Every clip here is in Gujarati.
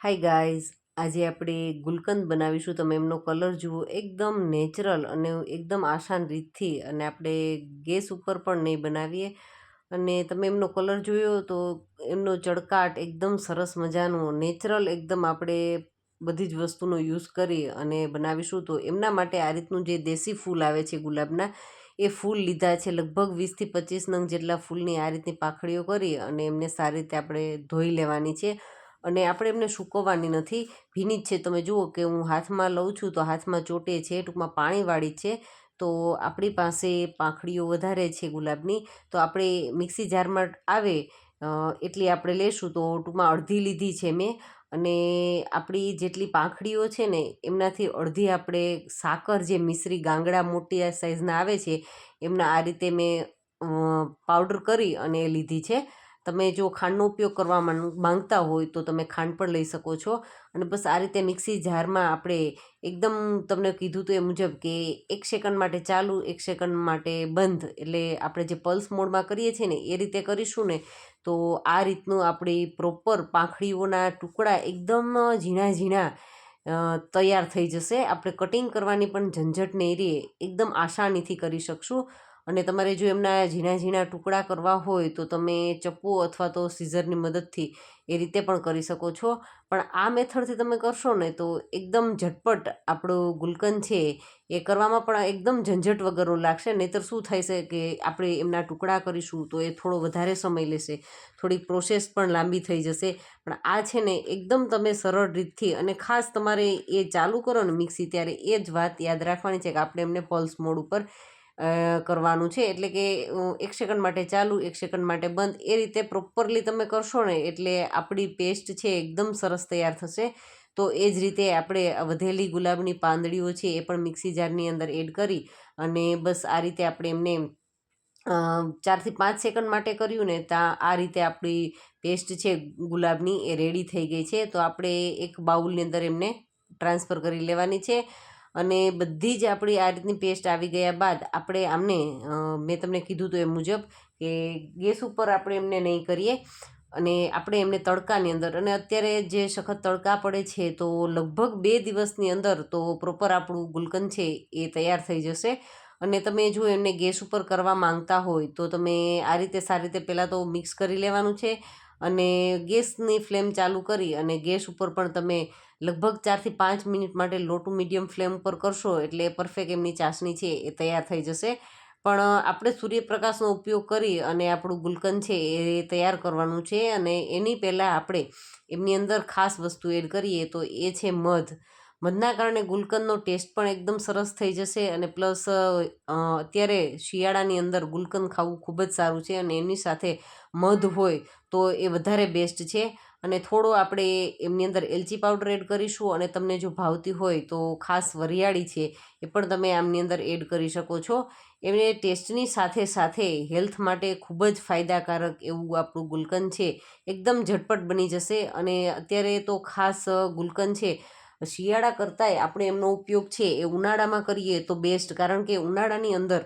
હાય ગાઈઝ, આજે આપણે ગુલકંદ બનાવીશું. તમે એમનો કલર જુઓ, એકદમ નેચરલ અને એકદમ આસાન રીતથી અને આપણે ગેસ ઉપર પણ નહીં બનાવીએ. અને તમે એમનો કલર જોયો તો એમનો ચળકાટ એકદમ સરસ મજાનો, નેચરલ એકદમ આપણે બધી જ વસ્તુનો યુઝ કરી અને બનાવીશું. તો એમના માટે આ રીતનું જે દેશી ફૂલ આવે છે ગુલાબના, એ ફૂલ લીધા છે લગભગ વીસથી પચીસ નંગ જેટલા ફૂલની આ રીતની પાખડીઓ કરી અને એમને સારી રીતે આપણે ધોઈ લેવાની છે. અને આપણે એમને સૂકવવાની નથી. ભીની જ છે. તમે જુઓ કે હું હાથમાં લઉં છું તો હાથમાં ચોટે છે, ટૂંકમાં પાણીવાળી છે. તો આપણી પાસે પાંખડીઓ વધારે છે ગુલાબની. તો આપણે મિક્સી જારમાં આવે એટલી આપણે લેશું તો ટૂંકમાં અડધી લીધી છે મેં. અને આપણી જેટલી પાંખડીઓ છે ને, એમનાથી અડધી આપણે સાકર જે મિશ્રી ગાંગડા મોટી સાઇઝના આવે છે, એમના આ રીતે મેં પાવડર કરી અને લીધી છે. તમે જો ખાંડનો ઉપયોગ કરવા માંગતા હોય તો તમે ખાંડ પણ લઈ શકો છો. અને બસ આ રીતે મિક્સી જારમાં આપણે એકદમ તમને કીધું તો એ મુજબ કે એક સેકન્ડ માટે ચાલુ, એક સેકન્ડ માટે બંધ. એટલે આપણે જે પલ્સ મોડમાં કરીએ છીએ ને એ રીતે કરીશું ને તો આ રીતનું આપણી પ્રોપર પાંખડીઓના ટુકડા એકદમ ઝીણા ઝીણા તૈયાર થઈ જશે. આપણે કટિંગ કરવાની પણ ઝંઝટ નહીં રહે. એકદમ આસાનીથી કરી શકશું. અને તમારે જો એમના ઝીણા ઝીણા ટુકડા કરવા હોય તો તમે ચપ્પુ અથવા તો સીઝરની મદદથી એ રીતે પણ કરી શકો છો. પણ આ મેથડથી તમે કરશો ને તો એકદમ ઝટપટ આપણું ગુલકંદ છે એ કરવામાં પણ એકદમ ઝંઝટ વગરનું લાગશે. નહીંતર શું થાય છે કે આપણે એમના ટુકડા કરીશું તો એ થોડો વધારે સમય લેશે. થોડી પ્રોસેસ પણ લાંબી થઈ જશે. પણ આ છે ને એકદમ તમે સરળ રીતથી અને ખાસ તમારે એ ચાલુ કરો ને મિક્સી ત્યારે એ જ વાત યાદ રાખવાની છે કે આપણે એમને પલ્સ મોડ ઉપર કરવાનું છે. એટલે કે એક સેકન્ડ માટે ચાલુ, એક સેકન્ડ માટે બંધ. એ રીતે પ્રોપરલી તમે કરશો ને, એટલે આપણી પેસ્ટ છે એકદમ સરસ તૈયાર થશે. તો એ જ રીતે આપણે વધેલી ગુલાબની પાંદડીઓ છે એ પણ મિક્સી જારની અંદર એડ કરી અને બસ આ રીતે આપણે એમને ચારથી પાંચ સેકન્ડ માટે કર્યું ને ત્યાં આ રીતે આપણી પેસ્ટ છે ગુલાબની એ રેડી થઈ ગઈ છે. તો આપણે એક બાઉલની અંદર એમને ટ્રાન્સફર કરી લેવાની છે. અને બધી જ આપણી આ રીતની પેસ્ટ આવી ગયા બાદ આપણે આમને મેં તમને કીધું હતું એ મુજબ કે ગેસ ઉપર આપણે એમને નહીં કરીએ અને આપણે એમને તડકાની અંદર. અને અત્યારે જે સખત તડકા પડે છે તો લગભગ બે દિવસની અંદર તો પ્રોપર આપણું ગુલકંદ છે એ તૈયાર થઈ જશે. અને તમે જો એમને ગેસ ઉપર કરવા માંગતા હોય તો તમે આ રીતે સારી રીતે પહેલાં તો મિક્સ કરી લેવાનું છે. અને ગેસની ફ્લેમ ચાલુ કરી અને ગેસ ઉપર પણ તમે લગભગ ચારથી પાંચ મિનિટ માટે લો ટુ મીડિયમ ફ્લેમ પર કરશો એટલે પરફેક્ટ એમની ચાસણી છે એ તૈયાર થઈ જશે. પણ આપણે સૂર્યપ્રકાશનો ઉપયોગ કરી અને આપણું ગુલકંદ છે એ તૈયાર કરવાનું છે અને એની પહેલાં આપણે એમની અંદર ખાસ વસ્તુ એડ કરીએ તો એ છે મધ. મધના કારણે ગુલકંદનો ટેસ્ટ પણ એકદમ સરસ થઈ જશે અને પ્લસ અત્યારે શિયાળાની અંદર ગુલકંદ ખાવું ખૂબ જ સારું છે અને એની સાથે મધ હોય તો એ વધારે બેસ્ટ છે. અને થોડો આપણે એમની અંદર એલચી પાવડર એડ કરીશું અને તમને જો ભાવતી હોય તો ખાસ વરિયાળી છે એ પણ તમે આમની અંદર એડ કરી શકો છો. એમને ટેસ્ટની સાથે સાથે હેલ્થ માટે ખૂબ જ ફાયદાકારક એવું આપણું ગુલકંદ છે. એકદમ ઝટપટ બની જશે અને અત્યારે તો ખાસ ગુલકંદ છે. શિયાળા કરતાંય આપણે એમનો ઉપયોગ છે એ ઉનાળામાં કરીએ તો બેસ્ટ કારણ કે ઉનાળાની અંદર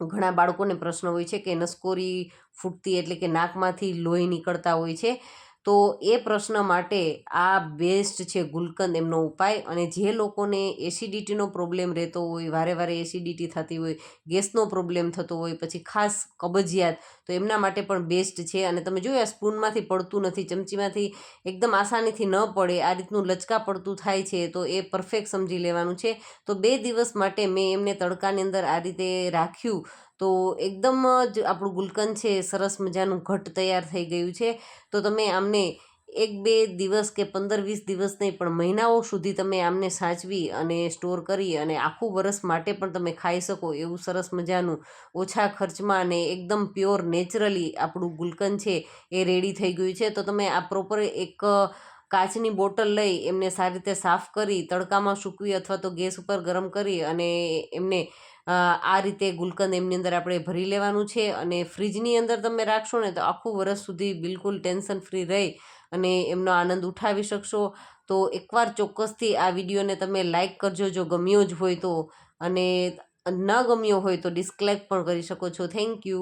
ઘણા બાળકોને પ્રશ્ન હોય છે કે નસકોરી ફૂટતી એટલે કે નાકમાંથી લોહી નીકળતા હોય છે. તો એ પ્રશ્ન માટે આ બેસ્ટ છે ગુલકંદ એમનો ઉપાય અને જે લોકોને એસિડિટીનો પ્રોબ્લેમ રહેતો હોય, વારે વારે એસિડિટી થતી હોય, ગેસનો પ્રોબ્લેમ થતો હોય, પછી ખાસ કબજિયાત, તો એમના માટે પણ બેસ્ટ છે. અને તમે જોયું આ સ્પૂનમાંથી પડતું નથી, ચમચીમાંથી એકદમ આસાનીથી ન પડે, આ રીતનું લચકા પડતું થાય છે, તો એ પરફેક્ટ સમજી લેવાનું છે. તો બે દિવસ માટે મેં એમને તડકાની અંદર આ રીતે રાખ્યું તો એકદમ જ આપણું ગુલકંદ છે, સરસ મજાનું ઘટ તૈયાર થઈ ગયું છે. તો તમે આમને એક, બે દિવસ કે પંદર, વીસ દિવસ નહીં, પણ મહિનાઓ સુધી તમે આમને સાચવી અને સ્ટોર કરી અને આખું વરસ માટે પણ તમે ખાઈ શકો એવું સરસ મજાનું ઓછા ખર્ચમાં અને એકદમ પ્યોર નેચરલી આપણું ગુલકંદ છે એ રેડી થઈ ગયું છે. તો તમે આ પ્રોપર એક કાચની બોટલ લઈ એમને સારી રીતે સાફ કરી, તડકામાં સૂકવી અથવા તો ગેસ ઉપર ગરમ કરી અને એમને આ રીતે ગુલકંદ એમની અંદર આપણે ભરી લેવાનું છે અને ફ્રીજની અંદર તમે રાખશો ને તો આખું વરસ સુધી બિલકુલ ટેન્શન ફ્રી રહી અને એમનો આનંદ ઉઠાવી શકશો. તો એકવાર ચોક્કસથી આ વિડીયોને તમે લાઇક કરજો જો ગમ્યો જ હોય તો અને ન ગમ્યો હોય તો ડિસ્કલાઇક પણ કરી શકો છો. Thank you.